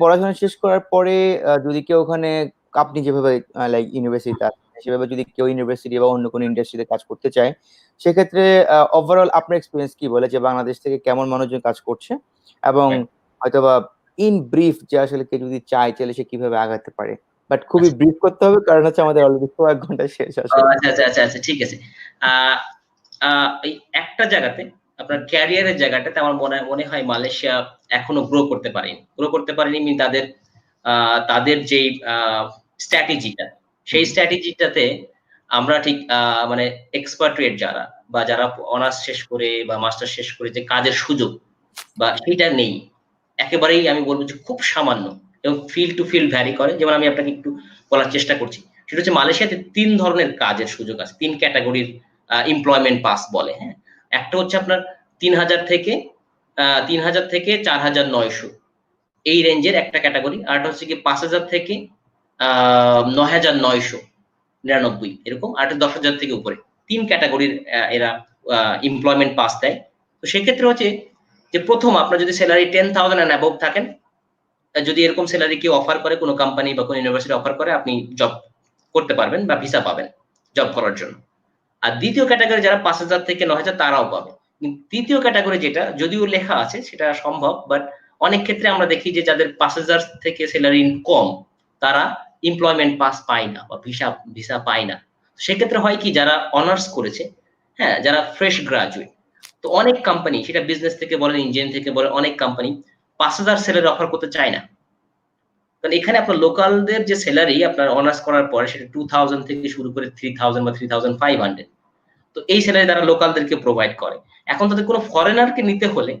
পড়াশোনা শেষ করার পরে যদি কেউ ওখানে আপনি যেভাবে লাইক ইউনিভার্সিটি সেভাবে যদি কেউ ইউনিভার্সিটি বা অন্য কোনো ইন্ডাস্ট্রিতে কাজ করতে চায় সেক্ষেত্রে ওভারঅল আপনার এক্সপিরিয়েন্স কি বলে যে বাংলাদেশ থেকে কেমন মানুষজন কাজ করছে? এবং হয়তোবা ইন ব্রিফ যে আসলে কেউ যদি চায় তাহলে সে কীভাবে আগাতে পারে? বাট খুবই ব্রিফ করতে হবে কারণ হচ্ছে আমাদের অলরেডি কয়েক ঘণ্টা শেষ আসলে। আচ্ছা আচ্ছা আচ্ছা আচ্ছা ঠিক আছে। একটা জায়গাতে আপনার ক্যারিয়ারের জায়গাটাতে আমার মনে মনে হয় মালয়েশিয়া এখনও গ্রো করতে পারেনি। গ্রো করতে পারেনি মিন তাদের তাদের যেই স্ট্র্যাটেজিটা সেই স্ট্র্যাটেজিটাতে আমরা ঠিক মানে এক্সপার্ট্রেট যারা বা যারা অনার্স শেষ করে বা মাস্টার শেষ করে যে কাজের সুযোগ বা সেটা নেই, একেবারেই আমি বলব যে খুব সামান্য এবং ফিল টু ফিল ভ্যারি করে। যেমন আমি আপনাকে একটু বলার চেষ্টা করছি, সেটা হচ্ছে মালয়েশিয়াতে তিন ধরনের কাজের সুযোগ আছে, তিন ক্যাটাগরির এমপ্লয়মেন্ট পাস বলে হ্যাঁ? একটা হচ্ছে আপনার তিন হাজার থেকে তিন হাজার থেকে চার হাজার নয়শো। এই রেঞ্জের একটা ক্যাটাগরি আর একটা হচ্ছে কি পাঁচ হাজার থেকে নয় হাজার নয়শো, নিরানব্বই, এরকম, আর একটা দশ হাজার থেকে উপরে। তিন ক্যাটাগরির এরা এমপ্লয়মেন্ট পাস দেয়। তো সেক্ষেত্রে হচ্ছে যে প্রথম আপনার যদি salary ten thousand and above থাকেন যদি এরকম স্যালারি কেউ অফার করে কোনো কোম্পানি বা কোনো ইউনিভার্সিটি অফার করে, আপনি জব করতে পারবেন বা ভিসা পাবেন জব করার জন্য। আর দ্বিতীয় ক্যাটাগরি যারা পাঁচ হাজার থেকে ন হাজার, তারাও পাবে। তৃতীয় ক্যাটাগরি যেটা, যদিও লেখা আছে, সেটা সম্ভব বাট অনেক ক্ষেত্রে আমরা দেখি যে যাদের পাঁচ হাজার থেকে স্যালারি কম, তারা এমপ্লয়মেন্ট পাস পায় না বা ভিসা ভিসা পায় না। সেক্ষেত্রে হয় কি, যারা অনার্স করেছে হ্যাঁ যারা ফ্রেশ গ্রাজুয়েট তো অনেক কোম্পানি সেটা বিজনেস থেকে বলেন ইঞ্জিনিয়ারিং থেকে বলেন, অনেক কোম্পানি পাঁচ হাজার স্যালারি অফার করতে চায় না। কারণ এখানে আপনার লোকালদের যে স্যালারি আপনার অনার্স করার পরে সেটা টু থাউজেন্ড থেকে শুরু করে থ্রি থাউজেন্ড বা থ্রি থাউজেন্ড ফাইভ হান্ড্রেড তো এই স্যালারি তারা লোকালদেরকে প্রোভাইড করে। এখন তাদের কোনো ফরেনারকে নিতে হলে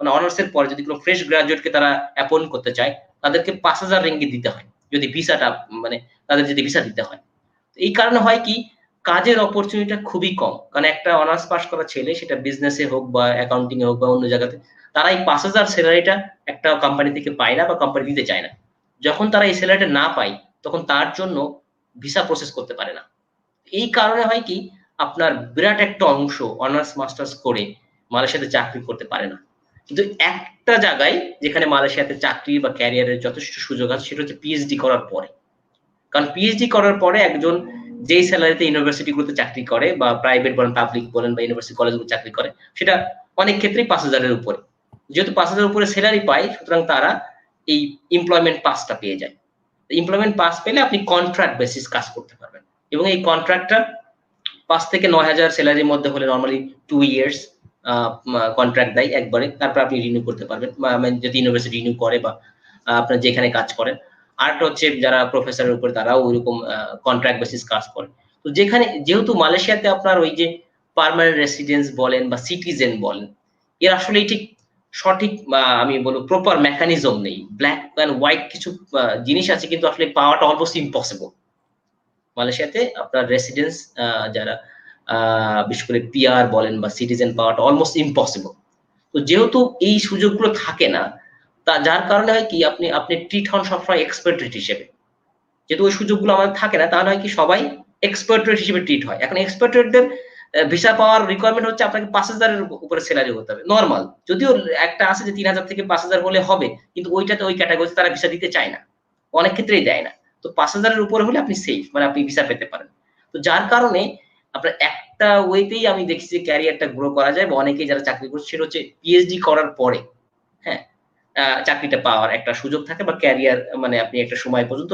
মানে অনার্স এর পরে যদি কোনো ফ্রেশ গ্রাজুয়েটকে তারা অ্যাপয়েন্ট করতে চায়, তাদেরকে পাঁচ হাজার রেঙ্গি দিতে হয়, যদি ভিসাটা মানে তাদের যদি ভিসা দিতে হয়। এই কারণে হয় কি, কাজের অপরচুনিটিটা খুবই কম। কারণ একটা অনার্স পাস করা ছেলে, সেটা বিজনেসে হোক বা অ্যাকাউন্টিং এ হোক বা অন্য জায়গাতে, তারা এই পাঁচ হাজার স্যালারিটা একটা কোম্পানি থেকে পায় না বা কোম্পানি দিতে চায় না। যখন তারা এই স্যালারিটা না পায়, তখন তার জন্য ভিসা প্রসেস করতে পারে না। এই কারণে হয় কি আপনার বিরাট একটা অংশ অনার্স, মাস্টার্স করে মালয়েশিয়াতে চাকরি করতে পারে না। কিন্তু একটা জায়গায় যেখানে মালয়েশিয়াতে চাকরি বা ক্যারিয়ারের যথেষ্ট সুযোগ আছে, সেটা হচ্ছে পিএইচডি করার পরে। কারণ পিএইচডি করার পরে একজন যেই স্যালারিতে ইউনিভার্সিটিগুলোতে চাকরি করে বা প্রাইভেট বলেন পাবলিক বলেন বা ইউনিভার্সিটি কলেজগুলো চাকরি করে, সেটা অনেক ক্ষেত্রেই পাঁচ হাজারের উপরে। যেহেতু পাঁচ হাজারের উপরে স্যালারি পায়, সুতরাং তারা এই এমপ্লয়মেন্ট পাসটা পেয়ে যায়। এমপ্লয়মেন্ট পাস পেলে আপনি কন্ট্রাক্ট বেসিস কাজ করতে পারবেন। এবং এই কন্ট্রাক্টটা পাঁচ থেকে নয় হাজার স্যালারির মধ্যে হলে নর্মালি টু ইয়ার্স কন্ট্রাক্ট দেয় একবারে। তারপর আপনি রিনিউ করতে পারবেন। মানে যদি ইউনিভার্সিটি রিনিউ করে বা আপনার যেখানে কাজ করেন। আরেকটা হচ্ছে যারা প্রফেসরের উপরে তারাও ওইরকম কন্ট্রাক্ট বেসিস কাজ করে। তো যেখানে, যেহেতু মালয়েশিয়াতে আপনার ওই যে পার্মানেন্ট রেসিডেন্স বলেন বা সিটিজেন বলেন, এর আসলে ঠিক সঠিক আমি বলব প্রপার মেকানিজম নেই। ব্ল্যাক অ্যান্ড হোয়াইট কিছু জিনিস আছে, কিন্তু আসলে পাওয়াটা অলমোস্ট ইম্পসিবল মালয়েশিয়াতে আপনার রেসিডেন্স যারা বিশেষ করে পিআর বলেন বা সিটিজেন পাওয়াটা অলমোস্ট ইম্পসিবল তো যেহেতু এই সুযোগগুলো থাকে না, তা যার কারণে হয় কি, আপনি আপনি ট্রিট হন সবসময় এক্সপার্ট হিসেবে। যেহেতু ওই সুযোগগুলো আমাদের থাকে না, তাহলে হয় কি, সবাই এক্সপার্ট হিসেবে ট্রিট হয়। এখন এক্সপার্ট রেটদের ভিসা পাওয়ার রিকোয়ারমেন্ট হচ্ছে আপনাকে পাঁচ হাজারের উপরে স্যালারি হতে হবে। নর্মাল যদিও একটা আছে যে তিন হাজার থেকে পাঁচ হাজার হলে হবে, কিন্তু ওইটাতে ওই ক্যাটাগরিতে তারা ভিসা দিতে চায় না। অনেক ক্ষেত্রেই দেয় না। তো পাঁচ হাজারের উপরে হলে আপনি সেফ মানে আপনি ভিসা পেতে পারেন। তো যার কারণে আপনার একটা ওয়েতেই আমি দেখছি যে ক্যারিয়ারটা গ্রো করা যায় বা অনেকেই যারা চাকরি করছে, সেটা হচ্ছে পিএইচডি করার পরে হ্যাঁ চাকরিটা পাওয়ার একটা সুযোগ থাকে বা ক্যারিয়ার মানে আপনি একটা সময় পর্যন্ত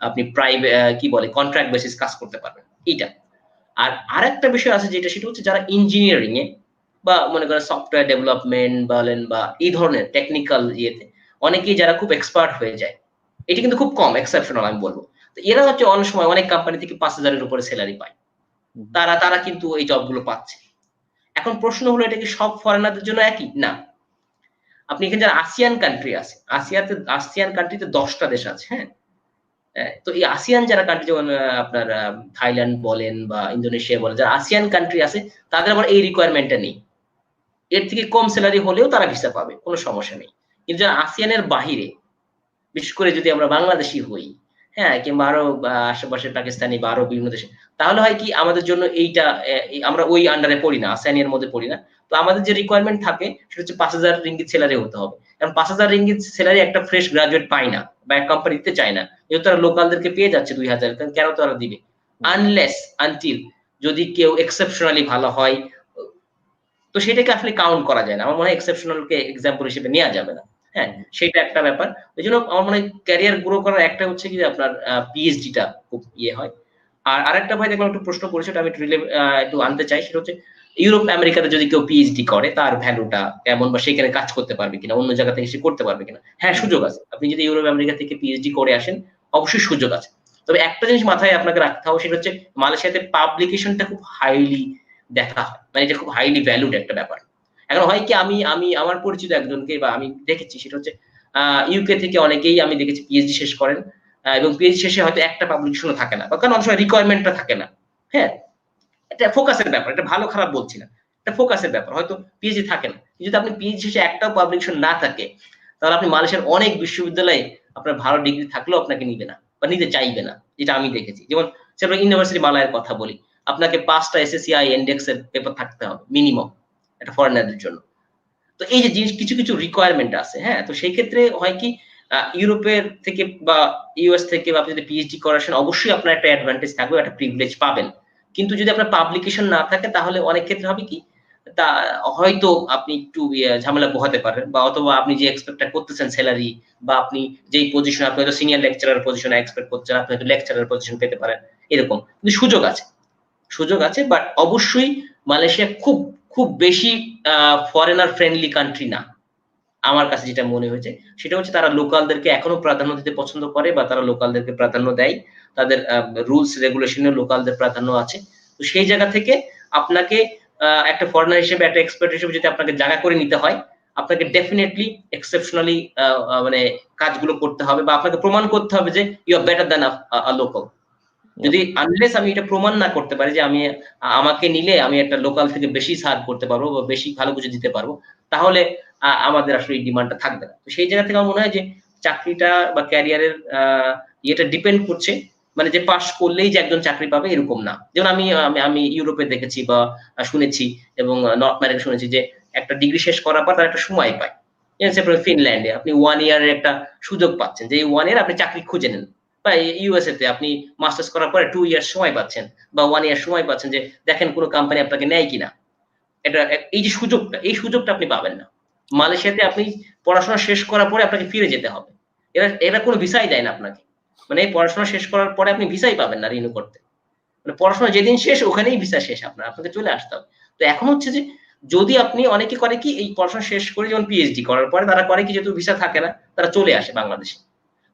আপনি প্রাইভেট কি বলে কন্ট্রাক্ট বেসিস কাজ করতে পারবেন। এইটা। আর আরেকটা বিষয় আছে যেটা, সেটা হচ্ছে যারা ইঞ্জিনিয়ারিং এ বা মনে করেন সফটওয়্যার ডেভেলপমেন্ট বলেন বা এই ধরনের টেকনিক্যাল ইয়েতে, অনেকেই যারা খুব এক্সপার্ট হয়ে যায় এটি কিন্তু খুব কম এক্সেপশনাল আমি বলব। এরা হচ্ছে অনেক সময় অনেক কোম্পানি থেকে পাঁচ হাজারের উপরে স্যালারি পায়। তারা তারা কিন্তু এই জবগুলো পাচ্ছে। এখন প্রশ্ন হলো এটা কি সব ফরেনারদের জন্য একই? না। আপনি এখানে যারা আসিয়ান কান্ট্রি আছে আসিয়াতে আসিয়ান কান্ট্রিতে দশটা দেশ আছে হ্যাঁ? আহ, তো এই আসিয়ান যারা কান্ট্রি যেমন আপনার থাইল্যান্ড বলেন বা ইন্দোনেশিয়া বলেন যারা আসিয়ান কান্ট্রি আছে তাদের আবার এই রিকোয়ারমেন্টটা নেই। এর থেকে কম স্যালারি হলেও তারা ভিসা পাবে কোনো সমস্যা নেই। কিন্তু যারা আসিয়ানের বাহিরে বিশেষ করে যদি আমরা বাংলাদেশি হই হ্যাঁ কিংবা আরও আশেপাশে পাকিস্তানি বা আরও বিভিন্ন দেশে, তাহলে হয় কি আমাদের জন্য এইটা আমরা ওই আন্ডারে পড়ি না আসিয়ানের মধ্যে পড়ি না। তো আমাদের যে রিকোয়ারমেন্ট থাকে, সেটা হচ্ছে পাঁচ হাজার রিঙ্গিত স্যালারি হতে হবে। কারণ পাঁচ হাজার রিঙ্গিত স্যালারি একটা ফ্রেশ গ্রাজুয়েট পায় না, বা এক কোম্পানি দিতে চায় না। যেহেতু তারা লোকালদেরকে পেয়ে যাচ্ছে দুই হাজার কেন তারা দিবে? আনলেস আনটিল যদি কেউ এক্সেপশনালি ভালো হয়, তো সেটাকে আসলে কাউন্ট করা যায় না। আমার মনে হয় এক্সেপশনালকে এক্সাম্পল হিসেবে নেওয়া যাবে না। হ্যাঁ সেটা একটা ব্যাপার। ওই জন্য আমার মনে হয় ক্যারিয়ার গ্রো করার একটা হচ্ছে কি আপনার পিএইচডিটা খুব ইয়ে হয়। আর আরেকটা ভাই দেখলাম একটু প্রশ্ন করেছে আমি একটু একটু আনতে চাই। সেটা হচ্ছে ইউরোপ আমেরিকাতে যদি কেউ পিএইচডি করে, তার ভ্যালুটা কেমন বা সেখানে কাজ করতে পারবে কিনা, অন্য জায়গা থেকে সে করতে পারবে কিনা? হ্যাঁ সুযোগ আছে। আপনি যদি ইউরোপ আমেরিকা থেকে পিএইচডি করে আসেন, অবশ্যই সুযোগ আছে। তবে একটা জিনিস মাথায় আপনাকে রাখতে হবে, সেটা হচ্ছে মালয়েশিয়াতে পাবলিকেশনটা খুব হাইলি দেখা হয়। মানে এটা খুব হাইলি ভ্যালুড একটা ব্যাপার। এখন হয় কি, আমি আমি আমার পরিচিত একজনকে বা আমি দেখেছি, সেটা হচ্ছে ইউকে থেকে অনেকেই আমি দেখেছি পিএইচডি শেষ করেন এবং পিএইচডি শেষে হয়তো একটা পাবলিকেশনও থাকে না কারণ অনেক সময় রিকোয়ারমেন্টটা থাকে না হ্যাঁ? এটা ফোকাসের ব্যাপার, এটা ভালো খারাপ বলছি না, এটা ফোকাসের ব্যাপার, হয়তো পিএইচডি থাকে না যদি আপনি পিএইচডি শেষে একটাও পাবলিকেশন না থাকে, তাহলে আপনি মালয়েশিয়ার অনেক বিশ্ববিদ্যালয়ে আপনার ভালো ডিগ্রি থাকলেও আপনাকে নিবে না, বা নিতে চাইবে না, যেটা আমি দেখেছি। যেমন সেটা ইউনিভার্সিটি মালয়ের কথা বলি, আপনাকে পাঁচটা এসএসসিআই ইন্ডেক্স এর পেপার থাকতে হবে মিনিমাম একটা ফরেনারদের জন্য। তো এই যে জিনিস, কিছু কিছু রিকোয়ারমেন্ট আছে হ্যাঁ? তো সেই ক্ষেত্রে হয় কি ইউরোপের থেকে বা ইউএস থেকে বা আপনি যদি পিএইচডি করাছেন অবশ্যই আপনার একটা অ্যাডভান্টেজ থাকবে একটা প্রিভিলেজ পাবেন। কিন্তু যদি আপনার পাবলিকেশন না থাকে, তাহলে অনেক ক্ষেত্রে হবে কি, তা হয়তো আপনি একটু ঝামেলা পোহাতে পারেন বা অথবা আপনি যে এক্সপেক্টটা করতেছেন স্যালারি বা আপনি যেই পজিশন আপনি হয়তো সিনিয়র লেকচারার পজিশনে এক্সপেক্ট করছেন, আপনি হয়তো লেকচারার পজিশন পেতে পারেন, এরকম। কিন্তু সুযোগ আছে। সুযোগ আছে বাট অবশ্যই মালয়েশিয়া খুব খুব বেশি ফরেনার ফ্রেন্ডলি কান্ট্রি না, আমার কাছে যেটা মনে হয়েছে। সেটা হচ্ছে তারা লোকালদেরকে এখনও প্রাধান্য দিতে পছন্দ করে বা তারা লোকালদেরকে প্রাধান্য দেয়। তাদের রুলস রেগুলেশনে লোকালদের প্রাধান্য আছে। তো সেই জায়গা থেকে আপনাকে একটা ফরেনার হিসেবে, একটা এক্সপার্ট হিসেবে যদি আপনাকে জায়গা করে নিতে হয়, আপনাকে ডেফিনেটলি এক্সেপশনালি মানে কাজগুলো করতে হবে বা আপনাকে প্রমাণ করতে হবে যে you are better than a local যদি আনলেস আমি এটা প্রমাণ না করতে পারি যে আমি, আমাকে নিলে আমি একটা লোকাল থেকে বেশি সার্ভ করতে পারব বা বেশি ভালো কিছু দিতে পারব, তাহলে আমাদের আসলে এই ডিমান্ডটা থাকবে না। তো সেই জায়গা থেকে আমার মনে হয় যে চাকরিটা বা ক্যারিয়ারের ইয়েটা ডিপেন্ড করছে। মানে যে পাস করলেই যে একজন চাকরি পাবে এরকম না। যেমন আমি আমি ইউরোপে দেখেছি বা শুনেছি এবং নর্থ আমেরিকা শুনেছি যে একটা ডিগ্রি শেষ করার পর তার একটা সময় পায়। ফিনল্যান্ডে আপনি ওয়ান ইয়ারের একটা সুযোগ পাচ্ছেন। যে ওয়ান ইয়ার আপনি চাকরি খুঁজে নেন। বা ইউএসএ তে আপনি মাস্টার্স করার পরে টু ইয়ার সময় পাচ্ছেন বা ওয়ান ইয়ার সময় পাচ্ছেন যে দেখেন কোনো কোম্পানি আপনাকে নেয় কিনা। এটা এই যে সুযোগটা, এই সুযোগটা আপনি পাবেন না। মালয়েশিয়াতে আপনি পড়াশোনা শেষ করার পরে আপনাকে ফিরে যেতে হবে। এরা এরা কোনো ভিসাই দেয় না আপনাকে। মানে এই পড়াশোনা শেষ করার পরে আপনি ভিসাই পাবেন না রিনিউ করতে। মানে পড়াশোনা যেদিন শেষ, ওখানেই ভিসা শেষ আপনার, আপনাকে চলে আসতে হবে। তো এখন হচ্ছে যে যদি আপনি, অনেকে করে কি, এই পড়াশোনা শেষ করে যেমন পিএইচডি করার পরে তারা করে কি, যেহেতু ভিসা থাকে না, তারা চলে আসে বাংলাদেশে।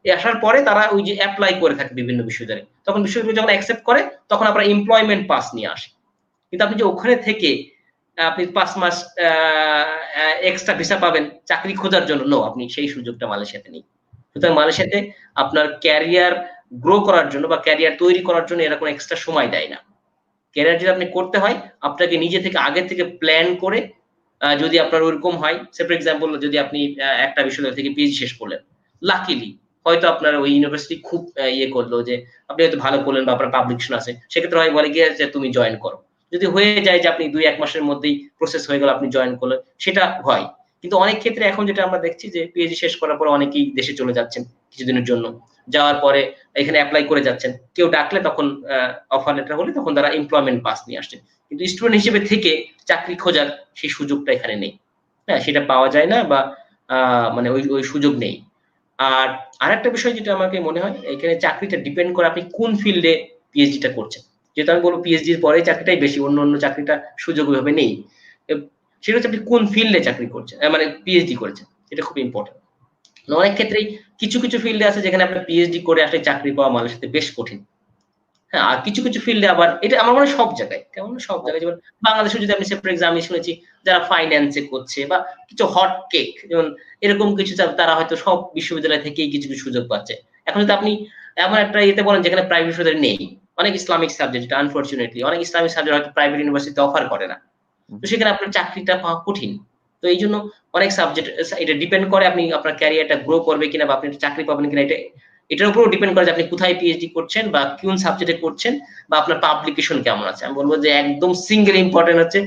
আসার পরে তারা ওই যে অ্যাপ্লাই করে থাকে বিভিন্ন বিশ্ববিদ্যালয়ে তখন বিশ্ববিদ্যালয় যখন অ্যাকসেপ্ট করে, তখন আপনার এমপ্লয়মেন্ট পাস নিয়ে আসে। কিন্তু আপনি যে ওখানে থেকে আপনি পাঁচ মাস এক্সট্রা ভিসা পাবেন, চাকরি খোঁজার জন্য। নো আপনি সেই সুযোগটা মালয়েশিয়াতে নেই। সুতরাং মালয়েশিয়াতে আপনার ক্যারিয়ার গ্রো করার জন্য বা ক্যারিয়ার তৈরি করার জন্য এরা কোনো এক্সট্রা সময় দেয় না। ক্যারিয়ার যদি আপনি করতে হয়, আপনাকে নিজে থেকে আগে থেকে প্ল্যান করে যদি আপনার ওরকম হয় সে ফর এক্সাম্পল যদি আপনি একটা বিশ্ববিদ্যালয় থেকে পিএইচডি শেষ করলেন। লাকিলি হয়তো আপনার ওই ইউনিভার্সিটি খুব ইয়ে করল যে, আপনি হয়তো ভালো করলেন বা আপনার পাবলিকেশন আছে, সেক্ষেত্রে হয় বলে গিয়ে যে, তুমি জয়েন করো। যদি হয়ে যায় যে, আপনি দুই, এক মাসের মধ্যেই প্রসেস হয়ে গেল, আপনি জয়েন করলেন, সেটা হয়। কিন্তু অনেক ক্ষেত্রে এখন যেটা আমরা দেখছি যে পিএইচডি শেষ করার পর অনেকেই দেশে চলে যাচ্ছেন কিছুদিনের জন্য। যাওয়ার পরে এখানে অ্যাপ্লাই করে যাচ্ছেন। কেউ ডাকলে তখন অফার লেটার হলে তখন তারা এমপ্লয়মেন্ট পাস নিয়ে আসছেন কিন্তু স্টুডেন্ট হিসেবে থেকে চাকরি খোঁজার সেই সুযোগটা এখানে নেই। হ্যাঁ সেটা পাওয়া যায় না বা মানে ওই ওই সুযোগ নেই। আর আরেকটা বিষয় যেটা আমাকে মনে হয়, এখানে চাকরিটা ডিপেন্ড করে আপনি কোন ফিল্ডে পিএইচডিটা করছেন। যেহেতু আমি বলব পিএইচডির পরে চাকরিটাই বেশি, অন্য অন্য চাকরিটা সুযোগ ওইভাবে নেই। সেটা হচ্ছে আপনি কোন ফিল্ডে চাকরি করছেন মানে পিএইচডি করেছেন, এটা খুব ইম্পর্টেন্ট অনেক ক্ষেত্রেই কিছু কিছু ফিল্ডে আছে যেখানে আপনার পিএইচডি করে আসলে চাকরি পাওয়া মানুষের সাথে বেশ কঠিন। হ্যাঁ আর কিছু কিছু ফিল্ডে আবার এটা আমার মনে সব জায়গায়, কেমন সব জায়গায়, যেমন বাংলাদেশে যদি আপনি সেপারেট এক্সাম শুনেছি, যারা ফাইন্যান্সে করছে বা কিছু হট কেক যেমন এরকম কিছু তারা হয়তো সব বিশ্ববিদ্যালয় থেকেই কিছু কিছু সুযোগ পাচ্ছে। এখন যদি আপনি এমন একটা ইয়েতে বলেন যেখানে প্রাইভেট বিশ্ববিদ্যালয় নেই, অনেক ইসলামিক সাবজেক্ট আনফর্চুনেটলি অনেক ইসলামিক সাবজেক্ট হয়তো প্রাইভেট ইউনিভার্সিটিতে অফার করে না। তো সেখানে আপনার চাকরিটা পাওয়া কঠিন। তো এই জন্য অনেক সাবজেক্ট এটা ডিপেন্ড করে আপনি আপনার ক্যারিয়ারটা গ্রো করবে কিনা বা আপনি চাকরি পাবেন কিনা, এটা এটার উপরও ডিপেন্ড করে যে আপনি কোথায় পিএইচডি করছেন বা কোন সাবজেক্টে করছেন বা আপনার পাবলিকেশন কেমন আছে। আমি বলব যে একদম সিঙ্গেল ইম্পর্টেন্ট হচ্ছে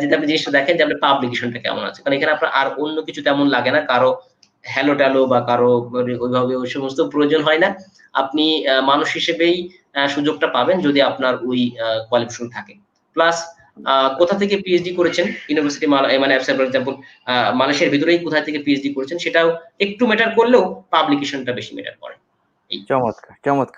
যদি আপনি জিনিসটা দেখেন যে আপনার পাবলিকেশনটা কেমন আছে। কারণ এখানে আপনার আর অন্য কিছু তেমন লাগে না, কারও হ্যালো ট্যালো বা কারও ওইভাবে ওই সমস্ত প্রয়োজন হয় না। আপনি মানুষ হিসেবেই সুযোগটা পাবেন যদি আপনার ওই কোয়ালিফিকেশন থাকে। প্লাস কোথা থেকে পিএইচডি করেছেন? ইউনিভার্সিটি মানে ফর এক্সাম্পল মালয়েশিয়ার ভিতরেই কোথা থেকে পিএইচডি করেছেন? সেটাও একটু ম্যাটার করলেও পাবলিকেশনটা বেশি ম্যাটার করে। চমৎকার চমৎকার।